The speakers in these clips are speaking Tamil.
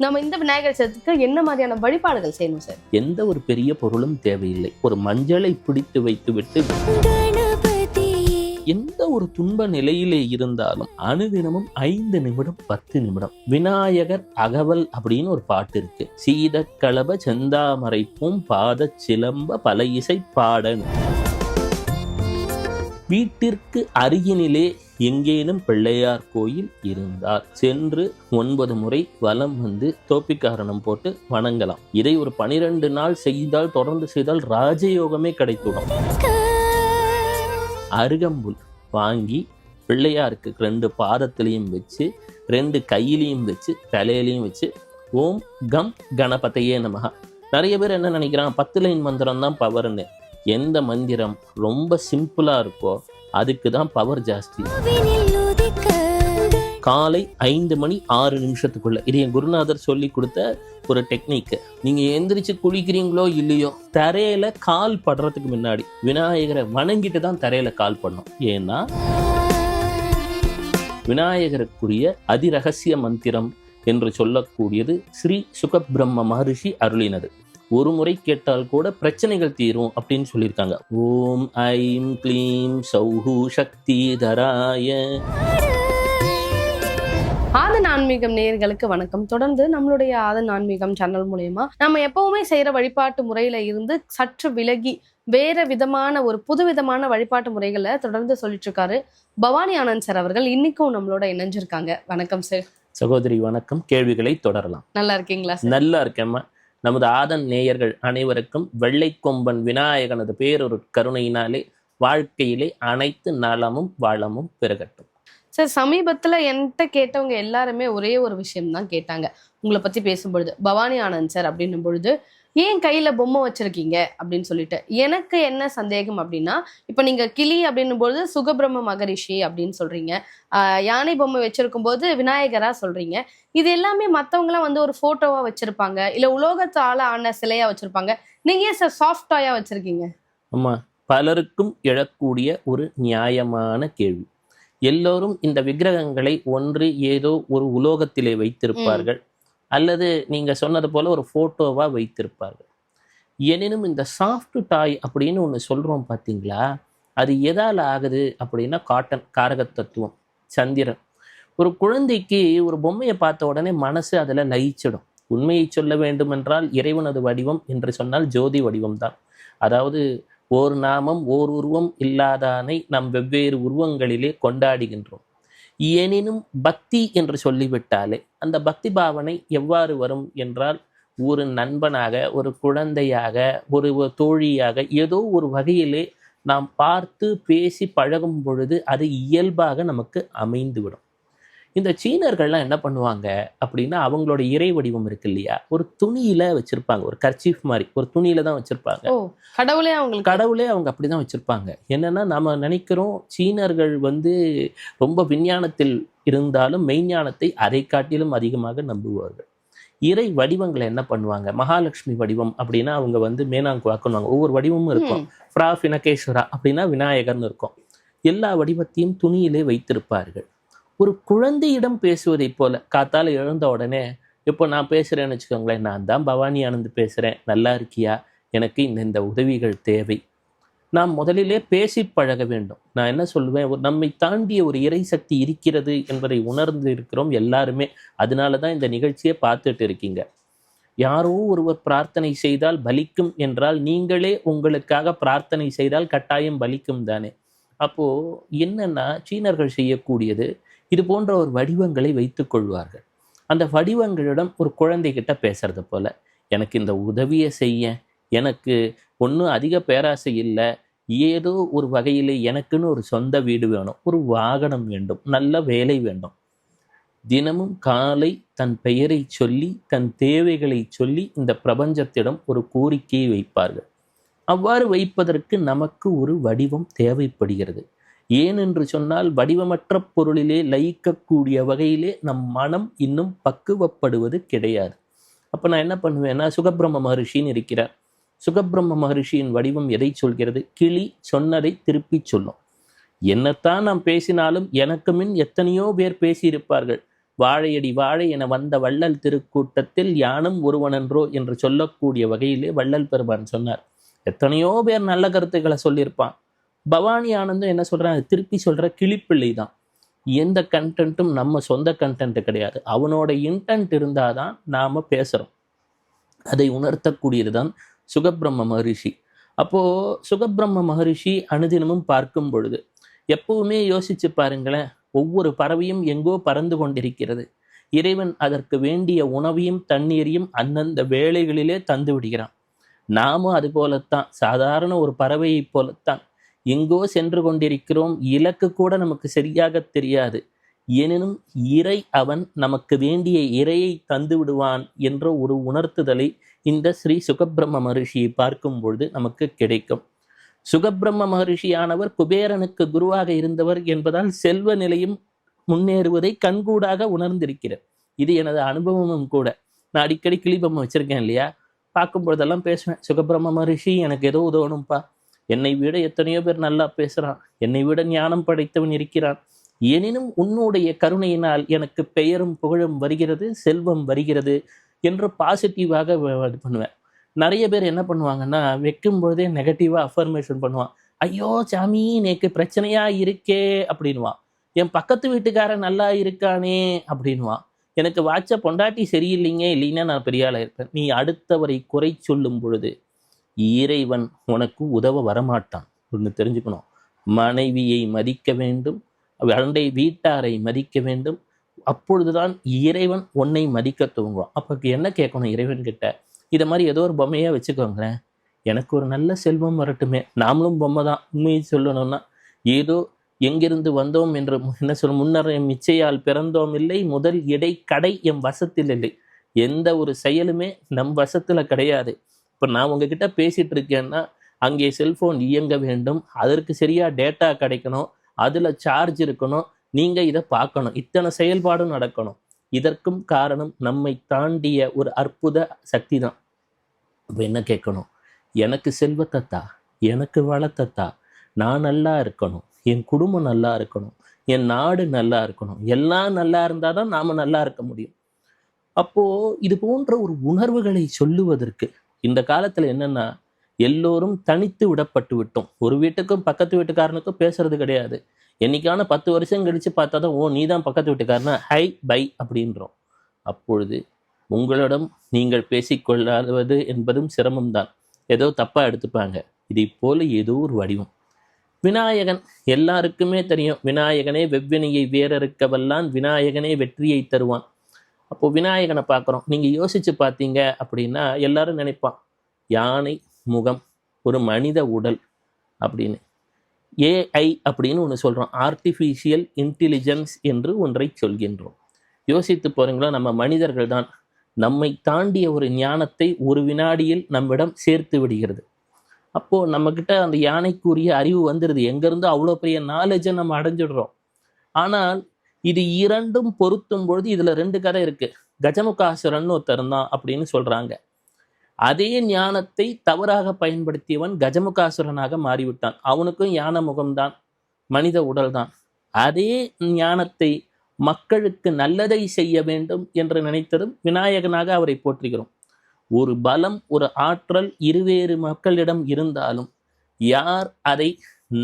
நம்ம இந்த விநாயகர் சதுர்த்திக்கு என்ன மாதிரியான வழிபாடுகள் செய்யணும் சார்? எந்த ஒரு பெரிய பொருளும் தேவையில்லை. ஒரு மஞ்சளை பிடித்து வைத்துவிட்டு எந்த ஒரு துன்ப நிலையிலே இருந்தாலும் அனுதினமும் ஐந்து நிமிடம் பத்து நிமிடம். விநாயகர் அகவல் அப்படின்னு ஒரு பாட்டு இருக்கு. சீத களப செந்தாமரைப்பும் பாத சிலம்ப பல இசை பாடன்னு வீட்டிற்கு அருகினிலே எங்கேனும் பிள்ளையார் கோயில் இருந்தார். சென்று ஒன்பது முறை வலம் வந்து தோப்பிக்காரணம் போட்டு வணங்கலாம். இதை ஒரு பனிரெண்டு நாள் செய்தால் தொடர்ந்து செய்தால் ராஜயோகமே கிடைத்துடும் அருகம்புல் வாங்கி பிள்ளையாருக்கு ரெண்டு பாதத்திலையும் வச்சு ரெண்டு கையிலையும் வச்சு தலையிலையும் வச்சு ஓம் கம் கணபதையே நமகா நிறைய பேர் என்ன நினைக்கிறாங்க பத்து லைன் மந்திரம் தான் பவர்னு எந்த மந்திரம் ரொம்ப சிம்பிளா இருக்கோ அதுக்கு தான் பவர் ஜாஸ்தி காலை ஐந்து மணி ஆறு நிமிஷத்துக்குள்ள. இது என் குருநாதர் சொல்லி கொடுத்த ஒரு டெக்னிக் நீங்க எந்திரிச்சு குளிக்கிறீங்களோ இல்லையோ தரையில கால் படுறதுக்கு முன்னாடி விநாயகரை வணங்கிட்டு தான் தரையில கால் பண்ணணும் ஏன்னா விநாயகருக்குரிய அதிரகசிய மந்திரம் என்று சொல்லக்கூடியது ஸ்ரீ சுகபிரம்ம மகரிஷி அருளினது. ஒரு முறை கேட்டால் கூட பிரச்சனைகள் தீரும் அப்படின்னு சொல்லியிருக்காங்க. ஓம் ஐம் க்ளீம் சௌஹு சக்தி தராய. ஆதன் ஆன்மீகம் நேயர்களுக்கு வணக்கம். தொடர்ந்து நம்மளுடைய ஆதன் ஆன்மீகம் சேனல் மூலயமா நம்ம எப்பவுமே செய்யற வழிபாட்டு முறையில இருந்து சற்று விலகி வேற விதமான ஒரு புதுவிதமான வழிபாட்டு முறைகளை தொடர்ந்து சொல்லிட்டு இருக்காரு பவானி ஆனந்த் சார் அவர்கள். இன்னைக்கும் நம்மளோட இணைஞ்சிருக்காங்க. வணக்கம் சார் சகோதரி வணக்கம். கேள்விகளை தொடரலாம். நல்லா இருக்கீங்களா நல்லா இருக்கேம்மா. நமது ஆதன் நேயர்கள் அனைவருக்கும் வெள்ளை கொம்பன் விநாயகனது பேரொரு கருணையினாலே வாழ்க்கையிலே அனைத்து நலமும் வளமும் பெருகட்டும். சார் சமீபத்தில் என்கிட்ட கேட்டவங்க எல்லாருமே ஒரே ஒரு விஷயம் தான் கேட்டாங்க. உங்களை பற்றி பேசும்பொழுது பவானி ஆனந்த் சார் அப்படின்னும் பொழுது ஏன் கையில பொம்மை வச்சிருக்கீங்க? அப்படின்னு சொல்லிட்டு. எனக்கு என்ன சந்தேகம் அப்படின்னா இப்ப நீங்க கிளி அப்படின்னும் பொழுது சுகபிரம்ம மகரிஷி அப்படின்னு சொல்றீங்க. யானை பொம்மை வச்சிருக்கும் போது விநாயகரா சொல்றீங்க. இது எல்லாமே மற்றவங்களாம் வந்து ஒரு போட்டோவா வச்சிருப்பாங்க. இல்ல உலோகத்தால ஆன சிலையா வச்சிருப்பாங்க. நீங்க ஏன் சார் சாஃப்ட் டாயா வச்சிருக்கீங்க? ஆமா. பலருக்கும் எழக்கூடிய ஒரு நியாயமான கேள்வி. எல்லோரும் இந்த விக்கிரகங்களை ஒன்று ஏதோ ஒரு உலோகத்திலே வைத்திருப்பார்கள். அல்லது நீங்க சொன்னது போல ஒரு போட்டோவா வைத்திருப்பார்கள். எனினும் இந்த சாஃப்ட் டாய் அப்படின்னு ஒன்று சொல்றோம் பார்த்தீங்களா அது எதால் ஆகுது அப்படின்னா காட்டன் காரக தத்துவம் சந்திரன். ஒரு குழந்தைக்கு ஒரு பொம்மையை பார்த்த உடனே மனசு அதில் லயிச்சிடும் உண்மையை சொல்ல வேண்டுமென்றால் இறைவனது வடிவம் என்று சொன்னால் ஜோதி வடிவம் தான் அதாவது ஓர் நாமம் ஓர் உருவம் இல்லாதானை நாம் வெவ்வேறு உருவங்களிலே கொண்டாடுகின்றோம். எனினும் பக்தி என்று சொல்லிவிட்டாலே அந்த பக்தி பாவனை எவ்வாறு வரும் என்றால் ஒரு நண்பனாக ஒரு குழந்தையாக ஒரு தோழியாக ஏதோ ஒரு வகையிலே நாம் பார்த்து பேசி பழகும் பொழுது அது இயல்பாக நமக்கு அமைந்துவிடும். இந்த சீனர்கள்லாம் என்ன பண்ணுவாங்க அப்படின்னா அவங்களோட இறை வடிவம் இருக்கு இல்லையா? ஒரு துணியில வச்சிருப்பாங்க. ஒரு கர்ச்சீஃப் மாதிரி. ஒரு துணியில தான் வச்சிருப்பாங்க. கடவுளே அவங்களுக்கு. கடவுளே அவங்க அப்படிதான் வச்சிருப்பாங்க. என்னன்னா நாம நினைக்கிறோம் சீனர்கள் வந்து ரொம்ப விஞ்ஞானத்தில் இருந்தாலும் மெய்ஞானத்தை அதை காட்டிலும் அதிகமாக நம்புவார்கள். இறை வடிவங்களை என்ன பண்ணுவாங்க? மகாலட்சுமி வடிவம் அப்படின்னா அவங்க வந்து மேனாங்குவாக்குவாங்க ஒவ்வொரு வடிவமும் இருக்கும். ஃப்ரா பினகேஸ்வரா அப்படின்னா விநாயகர்னு இருக்கும். எல்லா வடிவத்தையும் துணியிலே வைத்திருப்பார்கள். ஒரு குழந்தையிடம் பேசுவதைப் போல காத்தால் எழுந்த உடனே இப்போ நான் பேசுகிறேன்னு வச்சுக்கோங்களேன் நான் தான் பவானி ஆனந்த் பேசுகிறேன் நல்லா இருக்கியா? எனக்கு இந்த இந்த உதவிகள் தேவை. நாம் முதலிலே பேசி பழக வேண்டும். நான் என்ன சொல்லுவேன்? ஒரு நம்மை தாண்டிய ஒரு இறை சக்தி இருக்கிறது என்பதை உணர்ந்து இருக்கிறோம் எல்லாருமே. அதனால தான் இந்த நிகழ்ச்சியை பார்த்துட்டு இருக்கீங்க. யாரோ ஒருவர் பிரார்த்தனை செய்தால் பலிக்கும் என்றால் நீங்களே உங்களுக்காக பிரார்த்தனை செய்தால் கட்டாயம் பலிக்கும் தானே. அப்போது என்னென்னா சீனர்கள் செய்யக்கூடியது இது போன்ற ஒரு வடிவங்களை வைத்துக் கொள்வார்கள். அந்த வடிவங்களிடம் ஒரு குழந்தைகிட்ட பேசுறது போல எனக்கு இந்த உதவியை செய்ய எனக்கு ஒன்றும் அதிக பேராசை இல்லை ஏதோ ஒரு வகையில் எனக்குன்னு ஒரு சொந்த வீடு வேணும் ஒரு வாகனம் வேண்டும் நல்ல வேலை வேண்டும். தினமும் காலை தன் பெயரை சொல்லி தன் தேவைகளை சொல்லி இந்த பிரபஞ்சத்திடம் ஒரு கோரிக்கையை வைப்பார்கள். அவ்வாறு வைப்பதற்கு நமக்கு ஒரு வடிவம் தேவைப்படுகிறது. ஏனென்று சொன்னால் வடிவமற்ற பொருளிலே லயிக்கக்கூடிய வகையிலே நம் மனம் இன்னும் பக்குவப்படுவது கிடையாது. அப்போ நான் என்ன பண்ணுவேன்னா சுகபிரம்ம மகரிஷின்னு இருக்கிறார். சுகபிரம்ம மகரிஷியின் வடிவம் எதை சொல்கிறது? கிளி சொன்னதை திருப்பி சொல்லும். என்னத்தான் நாம் பேசினாலும் எனக்கு மின் எத்தனையோ பேர் பேசியிருப்பார்கள். வாழையடி வாழை என வந்த வள்ளல் திருக்கூட்டத்தில் யானும் ஒருவனன்றோ என்று சொல்லக்கூடிய வகையிலே வள்ளல் பெருமான் சொன்னார். எத்தனையோ பேர் நல்ல கருத்துக்களை சொல்லியிருப்பான். பவானி ஆனந்தம் என்ன சொல்கிறான் திருப்பி சொல்கிற கிளிப்பிள்ளை தான். எந்த கண்டென்ட்டும் நம்ம சொந்த கண்டென்ட் கிடையாது. அவனோட இன்டென்ட் இருந்தால் தான் நாம் பேசுகிறோம் அதை உணர்த்தக்கூடியது தான் சுகபிரம்ம மகரிஷி. அப்போது சுகபிரம்ம மகரிஷி அனுதினமும் பார்க்கும் பொழுது எப்பவுமே யோசித்து பாருங்களேன் ஒவ்வொரு பறவையும் எங்கோ பறந்து கொண்டிருக்கிறது. இறைவன் அதற்கு வேண்டிய உணவையும் தண்ணீரையும் அந்தந்த வேளைகளிலே தந்து விடுகிறான். நாமும் அது போலத்தான் சாதாரண ஒரு பறவையைப் போலத்தான் எங்கோ சென்று கொண்டிருக்கிறோம். இலக்கு கூட நமக்கு சரியாக தெரியாது. எனினும் இறை அவன் நமக்கு வேண்டிய இறையை தந்து விடுவான் என்ற ஒரு உணர்த்துதலை இந்த ஸ்ரீ சுகபிரம்ம மகரிஷியை பார்க்கும் பொழுது நமக்கு கிடைக்கும். சுகபிரம்ம மகரிஷியானவர் குபேரனுக்கு குருவாக இருந்தவர் என்பதால் செல்வ நிலையும் முன்னேறுவதை கண்கூடாக உணர்ந்திருக்கிறார். இது எனது அனுபவமும் கூட. நான் அடிக்கடி கிளிபொம்மை வச்சிருக்கேன் இல்லையா? பார்க்கும் பொழுதெல்லாம் பேசுவேன் சுகபிரம்ம மகரிஷி எனக்கு ஏதோ உதவணும்ப்பா. என்னை விட எத்தனையோ பேர் நல்லா பேசுகிறான் என்னை விட ஞானம் படைத்தவன் இருக்கிறான். எனினும் உன்னுடைய கருணையினால் எனக்கு பெயரும் புகழும் வருகிறது செல்வம் வருகிறது என்று பாசிட்டிவாக இது பண்ணுவேன். நிறைய பேர் என்ன பண்ணுவாங்கன்னா வைக்கும் பொழுதே நெகட்டிவாக அஃபர்மேஷன் பண்ணுவான். ஐயோ சாமி நேக்கு பிரச்சனையாக இருக்கே அப்படின்வான் என் பக்கத்து வீட்டுக்காரன் நல்லா இருக்கானே அப்படின்வான் எனக்கு வாட்ச பொண்டாட்டி சரியில்லைங்க இல்லைன்னா நான் பெரிய ஆளாக இருப்பேன். நீ அடுத்தவரை குறை சொல்லும் பொழுது இறைவன் உனக்கு உதவ வரமாட்டான். ஒன்று தெரிஞ்சுக்கணும். மனைவியை மதிக்க வேண்டும். அண்டை வீட்டாரை மதிக்க வேண்டும். அப்பொழுதுதான் இறைவன் உன்னை மதிக்க துவங்குவான். அப்போ என்ன கேட்கணும் இறைவன் கிட்ட இதை மாதிரி ஏதோ ஒரு பொம்மையாக வச்சுக்கோங்களேன். எனக்கு ஒரு நல்ல செல்வம் வரட்டுமே. நாமளும் பொம்மை தான். உண்மையை சொல்லணும்னா ஏதோ எங்கிருந்து வந்தோம் என்று என்ன சொல்ல முன்னர் எம் இச்சையால் பிறந்தோம் இல்லை. முதல் இடை கடை எம் வசத்தில் இல்லை. எந்த ஒரு செயலுமே நம் வசத்தில் கிடையாது. இப்போ நான் உங்ககிட்ட பேசிகிட்டு இருக்கேன்னா அங்கே செல்ஃபோன் இயங்க வேண்டும். அதற்கு சரியாக டேட்டா கிடைக்கணும். அதில் சார்ஜ் இருக்கணும். நீங்கள் இதை பார்க்கணும். இத்தனை செயல்பாடும் நடக்கணும். இதற்கும் காரணம் நம்மை தாண்டிய ஒரு அற்புத சக்தி தான் இப்போ என்ன கேட்கணும்? எனக்கு செல்வத்தத்தா எனக்கு வளத்தத்தா நான் நல்லா இருக்கணும். என் குடும்பம் நல்லா இருக்கணும். என் நாடு நல்லா இருக்கணும். எல்லாம் நல்லா இருந்தால் தான் நாம் நல்லா இருக்க முடியும். அப்போது இது போன்ற ஒரு உணர்வுகளை சொல்லுவதற்கு இந்த காலத்தில் என்னென்னா எல்லோரும் தனித்து விடப்பட்டு விட்டோம். ஒரு வீட்டுக்கும் பக்கத்து வீட்டுக்காரனுக்கும் பேசுறது கிடையாது. என்னைக்கான பத்து வருஷம் கழித்து பார்த்தா தான் ஓ நீ தான் பக்கத்து வீட்டுக்காரனா? ஹை பை அப்படின்றோம். அப்பொழுது உங்களிடம் நீங்கள் பேசிக்கொள்ளாதது என்பதும் சிரமம்தான். ஏதோ தப்பாக எடுத்துப்பாங்க. இதை போல ஏதோ ஒரு வடிவம். விநாயகன் எல்லாருக்குமே தெரியும். விநாயகனே வெவ்வினையை வேறறுக்கவல்லான் விநாயகனே வெற்றியை தருவான். அப்போது விநாயகனை பார்க்குறோம். நீங்கள் யோசித்து பார்த்தீங்க அப்படின்னா எல்லாரும் நினைப்பான் யானை முகம் ஒரு மனித உடல் அப்படின்னு. ஏஐ அப்படின்னு ஒன்று சொல்கிறோம் ஆர்டிஃபிஷியல் இன்டெலிஜென்ஸ் என்று ஒன்றை சொல்கின்றோம். யோசித்து போகிறீங்களா நம்ம மனிதர்கள் தான். நம்மை தாண்டிய ஒரு ஞானத்தை ஒரு வினாடியில் நம்மிடம் சேர்த்து விடுகிறது. அப்போது நம்மக்கிட்ட அந்த யானைக்குரிய அறிவு வந்துடுது எங்கேருந்து அவ்வளோ பெரிய நாலேஜை நம்ம அடைஞ்சிடுறோம். ஆனால் இது இரண்டும் பொருத்தும் பொழுது இதுல ரெண்டு கதை இருக்கு. கஜமுகாசுரன் ஒருத்தர் தான் அப்படின்னு சொல்றாங்க. அதே ஞானத்தை தவறாக பயன்படுத்தியவன் கஜமுகாசுரனாக மாறிவிட்டான். அவனுக்கும் யான முகம்தான் மனித உடல்தான். அதே ஞானத்தை மக்களுக்கு நல்லதை செய்ய வேண்டும் என்று நினைத்ததும் விநாயகனாக அவரை போற்றுகிறோம். ஒரு பலம் ஒரு ஆற்றல் இருவேறு மக்களிடம் இருந்தாலும் யார் அதை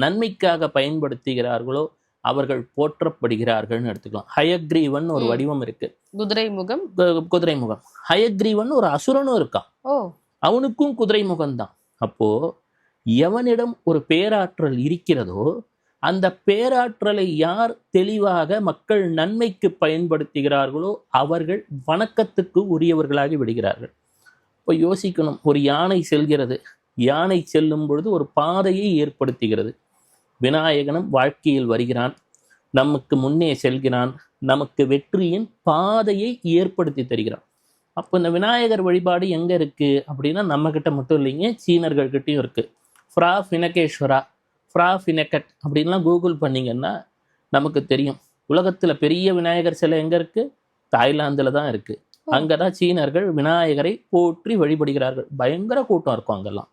நன்மைக்காக பயன்படுத்துகிறார்களோ அவர்கள் போற்றப்படுகிறார்கள்னு எடுத்துக்கலாம். ஹயக்ரீவன் ஒரு. வடிவம் இருக்கு. குதிரை முகம் குதிரை முகம் ஹயக்ரீவன் ஒரு அசுரனும் இருக்கான். ஓ. அவனுக்கும் குதிரை முகம்தான் அப்போ எவனிடம் ஒரு பேராற்றல் இருக்கிறதோ அந்த பேராற்றலை யார் தெளிவாக மக்கள் நன்மைக்கு பயன்படுத்துகிறார்களோ அவர்கள் வணக்கத்துக்கு உரியவர்களாகி விடுகிறார்கள். இப்போ யோசிக்கணும் ஒரு யானை செல்கிறது. யானை செல்லும் பொழுது ஒரு பாதையை ஏற்படுத்துகிறது. விநாயகனும் வாழ்க்கையில் வருகிறான். நமக்கு முன்னே செல்கிறான். நமக்கு வெற்றியின் பாதையை ஏற்படுத்தி தருகிறான். அப்போ இந்த விநாயகர் வழிபாடு எங்க இருக்கு? அப்படின்னா நம்ம கிட்ட மட்டும் இல்லைங்க சீனர்கள் கிட்டயும் இருக்கு. ஃப்ரா ஃபினகேஸ்வரா ஃப்ரா ஃபினகட் அப்படின்லாம் கூகுள் பண்ணீங்கன்னா நமக்கு தெரியும். உலகத்துல பெரிய விநாயகர் சிலை எங்க இருக்கு? தாய்லாந்துல தான் இருக்கு. ஓ. அங்கதான் சீனர்கள் விநாயகரை போற்றி வழிபடுகிறார்கள். பயங்கர கூட்டம் இருக்கும் அங்கெல்லாம்.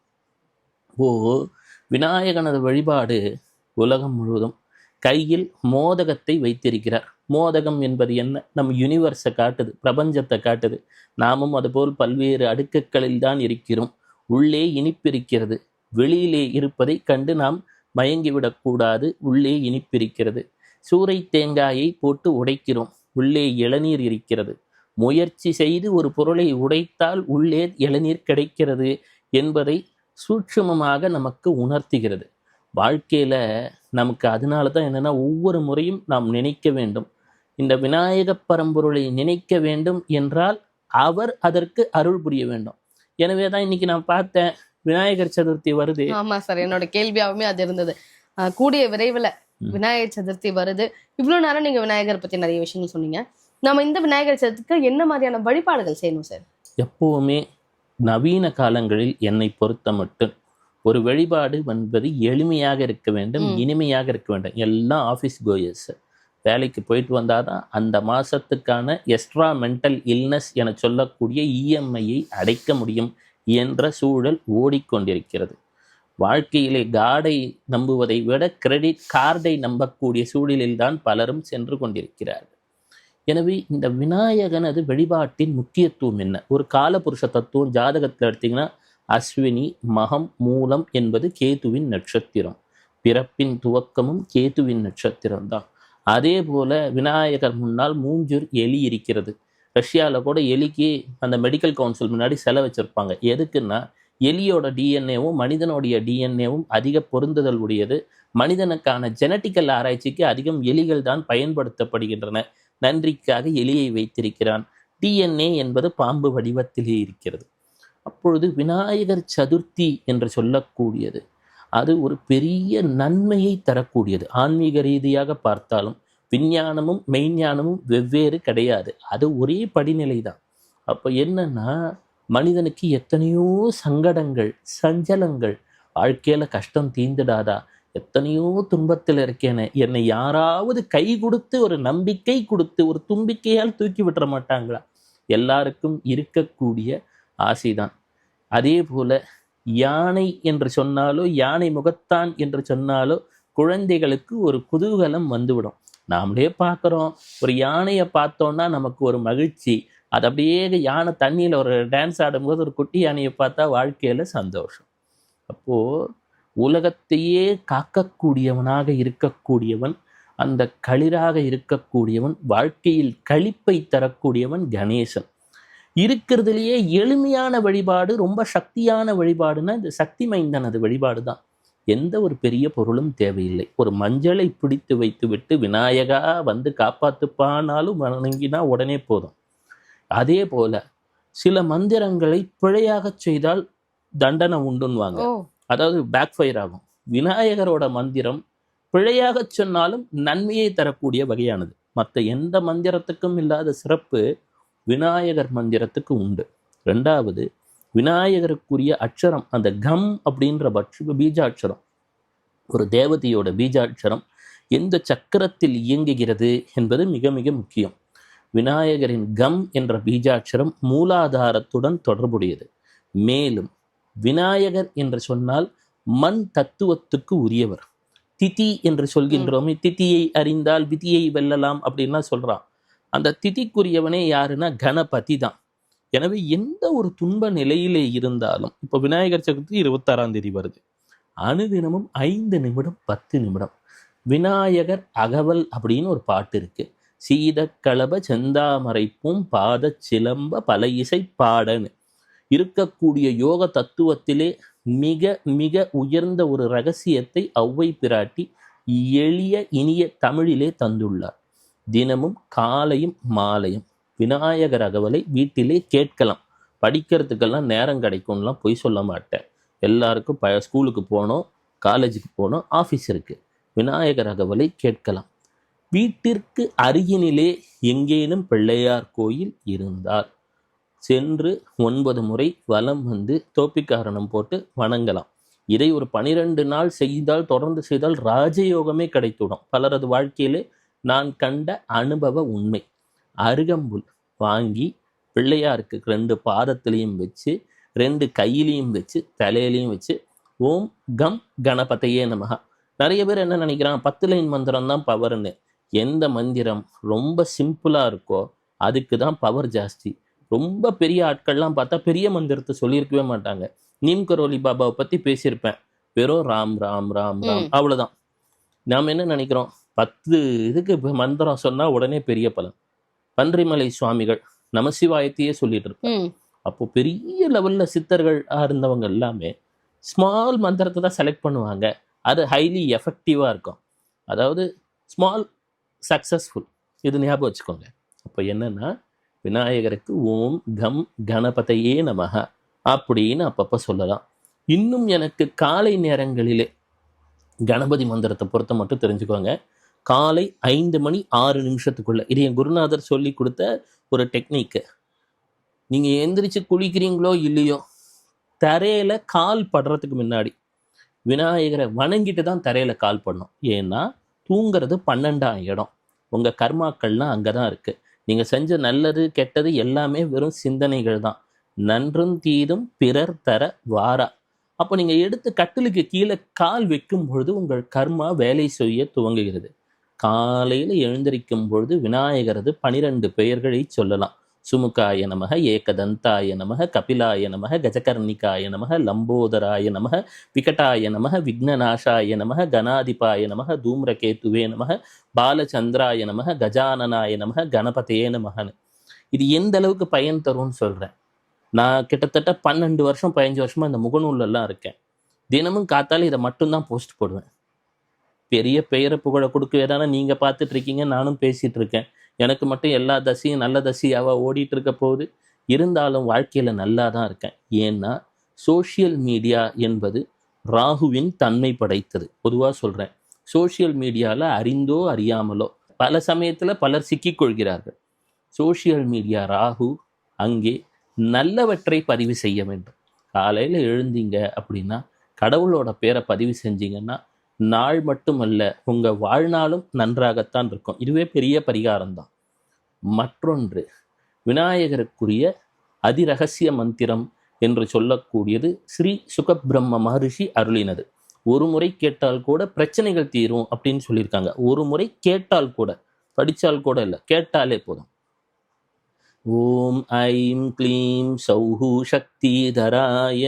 ஓ விநாயகனது வழிபாடு உலகம் முழுவதும் கையில் மோதகத்தை வைத்திருக்கிறார். மோதகம் என்பது என்ன? நம் யூனிவர்ஸை காட்டுது பிரபஞ்சத்தை காட்டுது. நாமும் அதுபோல் பல்வேறு அடுக்குகளில் தான் இருக்கிறோம். உள்ளே இனிப்பிருக்கிறது. வெளியிலே இருப்பதை கண்டு நாம் மயங்கிவிடக்கூடாது உள்ளே இனிப்பிருக்கிறது. சூறை தேங்காயை போட்டு உடைக்கிறோம். உள்ளே இளநீர் இருக்கிறது. முயற்சி செய்து ஒரு பொருளை உடைத்தால் உள்ளே இளநீர் கிடைக்கிறது என்பதை சூட்சுமமாக நமக்கு உணர்த்துகிறது. வாழ்க்கையில நமக்கு அதனால தான் என்னன்னா ஒவ்வொரு முறையும் நாம் நினைக்க வேண்டும். இந்த விநாயக பரம்பொருளை நினைக்க வேண்டும் என்றால் அவர் அதற்கு அருள் புரிய வேண்டும். எனவே தான் இன்னைக்கு நான் பார்த்தேன் விநாயகர் சதுர்த்தி வருது. ஆமா சார் என்னோட கேள்வியாவுமே அது இருந்தது. கூடிய விரைவில். விநாயகர் சதுர்த்தி வருது. இவ்வளவு நேரம் நீங்க விநாயகர் பத்தி நிறைய விஷயங்கள் சொன்னீங்க. நம்ம இந்த விநாயகர் சதுர்த்திக்கு என்ன மாதிரியான வழிபாடுகள் செய்யணும் சார்? எப்பவுமே நவீன காலங்களில் என்னை பொறுத்த மட்டும் ஒரு வழிபாடு என்பது எளிமையாக இருக்க வேண்டும். இனிமையாக இருக்க வேண்டும். எல்லாம் ஆஃபீஸ் கோயர்ஸ் வேலைக்கு போயிட்டு வந்தாதான் அந்த மாசத்துக்கான எக்ஸ்ட்ரா மென்டல் இல்னஸ் என சொல்லக்கூடிய இஎம்ஐயை அடைக்க முடியும் என்ற சூழல் ஓடிக்கொண்டிருக்கிறது. வாழ்க்கையிலே காடை நம்புவதை விட கிரெடிட் கார்டை நம்பக்கூடிய சூழலில்தான் பலரும் சென்று கொண்டிருக்கிறார்கள். எனவே இந்த விநாயகனது வழிபாட்டின் முக்கியத்துவம் என்ன? ஒரு காலபுருஷ தத்துவம் ஜாதகத்தில் எடுத்தீங்கன்னா அஸ்வினி மகம் மூலம் என்பது கேதுவின் நட்சத்திரம். பிறப்பின் துவக்கமும் கேதுவின் நட்சத்திரம் தான் அதே போல விநாயகர் முன்னால் மூஞ்சூர் எலி இருக்கிறது. ரஷ்யாவில் கூட எலிக்கு அந்த மெடிக்கல் கவுன்சில் முன்னாடி செல வச்சிருப்பாங்க. எதுக்குன்னா எலியோட டிஎன்ஏவும் மனிதனுடைய டிஎன்ஏவும் அதிக பொருந்துதல் உடையது. மனிதனுக்கான ஜெனட்டிக்கல் ஆராய்ச்சிக்கு அதிகம் எலிகள் தான் பயன்படுத்தப்படுகின்றன. நன்றிக்காக எலியை வைத்திருக்கிறான். டிஎன்ஏ என்பது பாம்பு வடிவத்திலே இருக்கிறது. அப்பொழுது விநாயகர் சதுர்த்தி என்று சொல்லக்கூடியது. அது ஒரு பெரிய நன்மையை தரக்கூடியது. ஆன்மீக ரீதியாக பார்த்தாலும் விஞ்ஞானமும் மெய்ஞானமும் வெவ்வேறு கிடையாது. அது ஒரே படிநிலை தான் அப்போ என்னன்னா மனிதனுக்கு எத்தனையோ சங்கடங்கள் சஞ்சலங்கள் வாழ்க்கையில கஷ்டம் தீந்துடாதா? எத்தனையோ துன்பத்தில் இருக்கேனே. என்னை யாராவது கை கொடுத்து ஒரு நம்பிக்கை கொடுத்து ஒரு தும்பிக்கையால் தூக்கி விட்டுற மாட்டாங்களா? எல்லாருக்கும் இருக்கக்கூடிய ஆசைதான். அதே போல யானை என்று சொன்னாலோ யானை முகத்தான் என்று சொன்னாலோ குழந்தைகளுக்கு ஒரு குதூகலம் வந்துவிடும். நாமளே பார்க்குறோம் ஒரு யானையை பார்த்தோன்னா நமக்கு ஒரு மகிழ்ச்சி. அது அப்படியே யானை தண்ணியில் ஒரு டான்ஸ் ஆடும்போது ஒரு குட்டி யானையை பார்த்தா வாழ்க்கையில் சந்தோஷம். அப்போது உலகத்தையே காக்கக்கூடியவனாக இருக்கக்கூடியவன் அந்த களிராக இருக்கக்கூடியவன் வாழ்க்கையில் களிப்பை தரக்கூடியவன் கணேசன். இருக்கிறதுலேயே எளிமையான வழிபாடு ரொம்ப சக்தியான வழிபாடுனா இந்த சக்தி மைந்தனது வழிபாடு தான் எந்த ஒரு பெரிய பொருளும் தேவையில்லை. ஒரு மஞ்சளை பிடித்து வைத்துவிட்டு விநாயகா வந்து காப்பாத்துப்பானாலும் வணங்கினா உடனே போதும். அதே போல சில மந்திரங்களை பிழையாகச் செய்தால் தண்டனை உண்டுன்னுவாங்க. அதாவது பேக் ஃபயர் ஆகும். விநாயகரோட மந்திரம் பிழையாக சொன்னாலும் நன்மையை தரக்கூடிய வகையானது. மற்ற எந்த மந்திரத்துக்கும் இல்லாத சிறப்பு விநாயகர் மந்திரத்துக்கு உண்டு. ரெண்டாவது விநாயகருக்குரிய அக்ஷரம் அந்த கம் அப்படின்ற பட்ச பீஜாட்சரம். ஒரு தேவதையோட பீஜாட்சரம் எந்த சக்கரத்தில் இயங்குகிறது என்பது மிக மிக முக்கியம். விநாயகரின் கம் என்ற பீஜாட்சரம் மூலாதாரத்துடன் தொடர்புடையது. மேலும் விநாயகர் என்று சொன்னால் மண் தத்துவத்துக்கு உரியவர். திதி என்று சொல்கின்றோமே திதியை அறிந்தால் விதியை வெல்லலாம் அப்படின்லாம் சொல்றான். அந்த திதிக்குரியவனே யாருன்னா கணபதி தான். எனவே எந்த ஒரு துன்ப நிலையிலே இருந்தாலும் இப்போ விநாயகர் சதுர்த்தி இருபத்தாறாம் தேதி வருது. அனுதினமும் ஐந்து நிமிடம் பத்து நிமிடம். விநாயகர் அகவல் அப்படின்னு ஒரு பாட்டு இருக்கு. சீதக்களப செந்தாமரைப்பும் பாத சிலம்ப பல இசை பாடன்னு. இருக்கக்கூடிய யோக தத்துவத்திலே மிக மிக உயர்ந்த ஒரு ரகசியத்தை ஔவை பிராட்டி எளிய இனிய தமிழிலே தந்துள்ளார். தினமும் காலையும் மாலையும் விநாயகர் அகவலை வீட்டிலே கேட்கலாம். படிக்கிறதுக்கெல்லாம் நேரம் கிடைக்கும்லாம் பொய் சொல்ல மாட்டேன். எல்லாருக்கும் ப ஸ்கூலுக்கு போகணும் காலேஜுக்கு போகணும் ஆஃபீஸ் இருக்குது விநாயகர் அகவலை கேட்கலாம். வீட்டிற்கு அருகினிலே எங்கேனும் பிள்ளையார் கோயில் இருந்தால் சென்று ஒன்பது முறை வலம் வந்து தோப்பிக்காரணம் போட்டு வணங்கலாம். இதை ஒரு பனிரெண்டு நாள் செய்தால் தொடர்ந்து செய்தால் ராஜயோகமே கிடைத்துவிடும். பலரது வாழ்க்கையிலே நான் கண்ட அனுபவ உண்மை. அருகம்புல் வாங்கி பிள்ளையாருக்கு ரெண்டு பாதத்திலையும் வச்சு ரெண்டு கையிலையும் வச்சு தலையிலையும் வச்சு ஓம் கம் கணபதையே நமக நிறைய பேர் என்ன நினைக்கிறான் பத்து லைன் மந்திரம் தான் பவர்னு எந்த மந்திரம் ரொம்ப சிம்பிளாக இருக்கோ அதுக்கு தான் பவர் ஜாஸ்தி. ரொம்ப பெரிய ஆட்கள்லாம் பார்த்தா பெரிய மந்திரத்தை சொல்லியிருக்கவே மாட்டாங்க. நீம் கரோலி பாபாவை பற்றி பேசியிருப்பேன். வெறும் ராம் ராம் ராம் ராம். அவ்வளோதான் நாம் என்ன நினைக்கிறோம்? பத்து இதுக்கு இப்ப மந்திரம் சொன்னால் உடனே பெரிய பலன். பன்றிமலை சுவாமிகள் நமசிவாயத்தையே சொல்லிட்டு இருப்பார். ம். அப்போ பெரிய லெவலில் சித்தர்கள் இருந்தவங்க எல்லாமே ஸ்மால் மந்திரத்தை தான் செலக்ட் பண்ணுவாங்க. அது ஹைலி எஃபெக்டிவாக இருக்கும். அதாவது ஸ்மால் சக்ஸஸ்ஃபுல் இது ஞாபகம் வச்சுக்கோங்க. அப்போ என்னன்னா விநாயகருக்கு ஓம் கம் கணபதையே நமக அப்படின்னு அப்பப்போ சொல்லலாம். இன்னும் எனக்கு காலை நேரங்களிலே கணபதி மந்திரத்தை பொறுத்த மட்டும் தெரிஞ்சுக்கோங்க. காலை ஐந்து மணி ஆறு நிமிஷத்துக்குள்ளே. இது என் குருநாதர் சொல்லி கொடுத்த ஒரு டெக்னிக்கு. நீங்கள் எந்திரிச்சு குளிக்கிறீங்களோ இல்லையோ தரையில் கால் படுறதுக்கு முன்னாடி விநாயகரை வணங்கிட்டு தான் தரையில் கால் பண்ணணும். ஏன்னா தூங்குறது பன்னெண்டாம் இடம். உங்கள் கர்மாக்கள்லாம் அங்கே தான் இருக்குது நீங்கள் செஞ்ச நல்லது கெட்டது எல்லாமே வெறும் சிந்தனைகள் தான். நன்றும் தீதும் பிறர் தர வாரா. அப்போ நீங்கள் எடுத்து கட்டிலுக்கு கீழே கால் வைக்கும் பொழுது உங்கள் கர்மா வேலை செய்ய துவங்குகிறது. காலையில் எழுந்திருக்கும் பொழுது விநாயகரது பனிரெண்டு பெயர்களை சொல்லலாம். சுமுகாய நமக ஏகதந்தாய நமக கபிலாய நமக கஜகர்ணிகாய நமக லம்போதராய நமக விகடாய நமக விக்னநாசாய நமக கணாதிபாய நமக தூம்ரகேத்துவே நமக பாலச்சந்திராய நமக கஜானனாய நமக கணபதே நமகன்னு இது எந்த அளவுக்கு பயன் தரும்னு சொல்கிறேன் நான் கிட்டத்தட்ட பன்னெண்டு வருஷம் பதினஞ்சு வருஷமாக இந்த முகநூலெல்லாம் இருக்கேன். தினமும் காத்தால இதை மட்டும்தான் போஸ்ட் போடுவேன். பெரிய பெயரை புகழை கொடுக்கவே தானே நீங்கள் பார்த்துட்டு இருக்கீங்க நானும் பேசிகிட்டு இருக்கேன் எனக்கு மட்டும் எல்லா தசையும் நல்ல தசையாவா ஓடிட்டு இருக்க போகுது. இருந்தாலும் வாழ்க்கையில் நல்லா தான் இருக்கேன். ஏன்னா சோஷியல் மீடியா என்பது ராகுவின் தன்மை படைத்தது. பொதுவாக சொல்கிறேன் சோஷியல் மீடியாவில் அறிந்தோ அறியாமலோ பல சமயத்தில் பலர் சிக்கிக்கொள்கிறார்கள் சோஷியல் மீடியா ராகு அங்கே நல்லவற்றை பதிவு செய்ய வேண்டும். காலையில் எழுந்தீங்க அப்படின்னா கடவுளோட பேரை பதிவு செஞ்சீங்கன்னா நாள் மட்டுமல்ல உங்கள் வாழ்நாளும் நன்றாகத்தான் இருக்கும். இதுவே பெரிய பரிகாரம் தான் மற்றொன்று விநாயகருக்குரிய அதிரகசிய மந்திரம் என்று சொல்லக்கூடியது ஸ்ரீ சுகபிரம்ம மகரிஷி அருளினது. ஒரு முறை கேட்டால் கூட பிரச்சனைகள் தீரும் அப்படின்னு சொல்லியிருக்காங்க. ஒரு முறை கேட்டால் கூட படித்தால் கூட இல்லை கேட்டாலே போதும். ஓம் ஐம் க்ளீம் சௌஹு சக்திதராய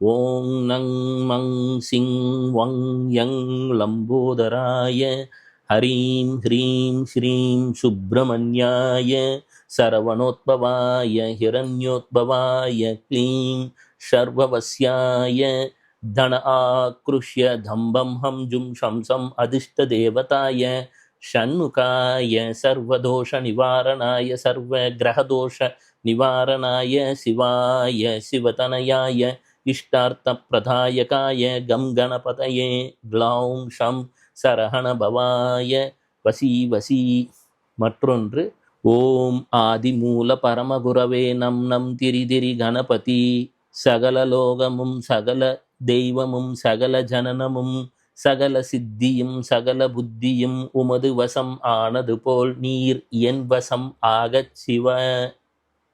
ஓம் நங் மங் சிங் வங் யங் லம்போதராய ஹரீம் ஹ்ரீம் ஸ்ரீம் சுப்பிரமணியாய சரவணோத்பவாய ஹிரண்யோத்பவாய க்ளீம் சர்வவஸ்யாய தன ஆக்ருஷ்ய தம்பம் ஹம் ஜும் சம்சம் ஷம்சம் அதிஷ்டதேவதாய ஷண்முகாய சர்வதோஷ நிவாரணாய சர்வ கிரகதோஷ நிவாரணாய சிவாய சிவதனயாய இஷ்டார்த்த பிரதாயகாய கம் கணபதயே க்ளௌம் ஷம் சரஹண பவாய வசி வசி. மற்றொன்று ஓம் ஆதிமூல பரமகுரவே நம் நம் திரிதிரி கணபதி. சகல லோகமும் சகல தெய்வமும் சகல ஜனனமும் சகல சித்தியும் சகல புத்தியும் உமது வசம் ஆனது போல் நீர் என் வசம் ஆகச் சிவ.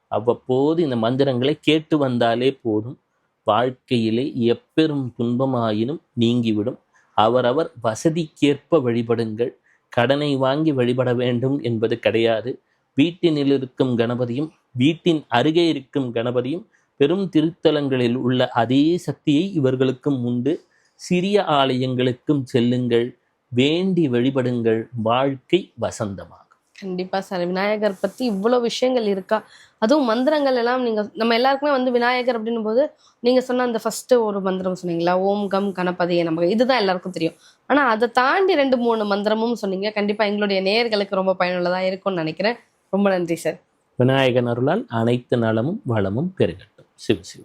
அவ்வப்போது இந்த மந்திரங்களை கேட்டு வந்தாலே போதும். வாழ்க்கையிலே எப்பெரும் துன்பமாயினும் நீங்கிவிடும். அவரவர் வசதிக்கேற்ப வழிபடுங்கள். கடனை வாங்கி வழிபட வேண்டும் என்பது கிடையாது. வீட்டினில் இருக்கும் கணபதியும் வீட்டின் அருகே இருக்கும் கணபதியும் பெரும் திருத்தலங்களில் உள்ள அதே சக்தியை இவர்களுக்கும் உண்டு. சிறிய ஆலயங்களுக்கும் செல்லுங்கள் வேண்டி வழிபடுங்கள் வாழ்க்கை வசந்தமாகும். கண்டிப்பா சார். விநாயகர் பத்தி இவ்வளவு விஷயங்கள் இருக்கா? அதுவும் மந்திரங்கள் எல்லாம் நீங்க நம்ம எல்லாருக்குமே வந்து விநாயகர் அப்படின்னும் போது நீங்க சொன்ன அந்த ஃபர்ஸ்ட் ஒரு மந்திரம் சொன்னீங்களா? ஓம் கம் கணபதியே நமக்கு இதுதான் எல்லாருக்கும் தெரியும். ஆனா அதை தாண்டி ரெண்டு மூணு மந்திரமும் சொன்னீங்க. கண்டிப்பா எங்களுடைய நேயர்களுக்கு ரொம்ப பயனுள்ளதா இருக்கும்னு நினைக்கிறேன். ரொம்ப நன்றி சார். விநாயகன் அருளால் அனைத்து நலமும் வளமும் பெருகட்டும். சிவ சிவ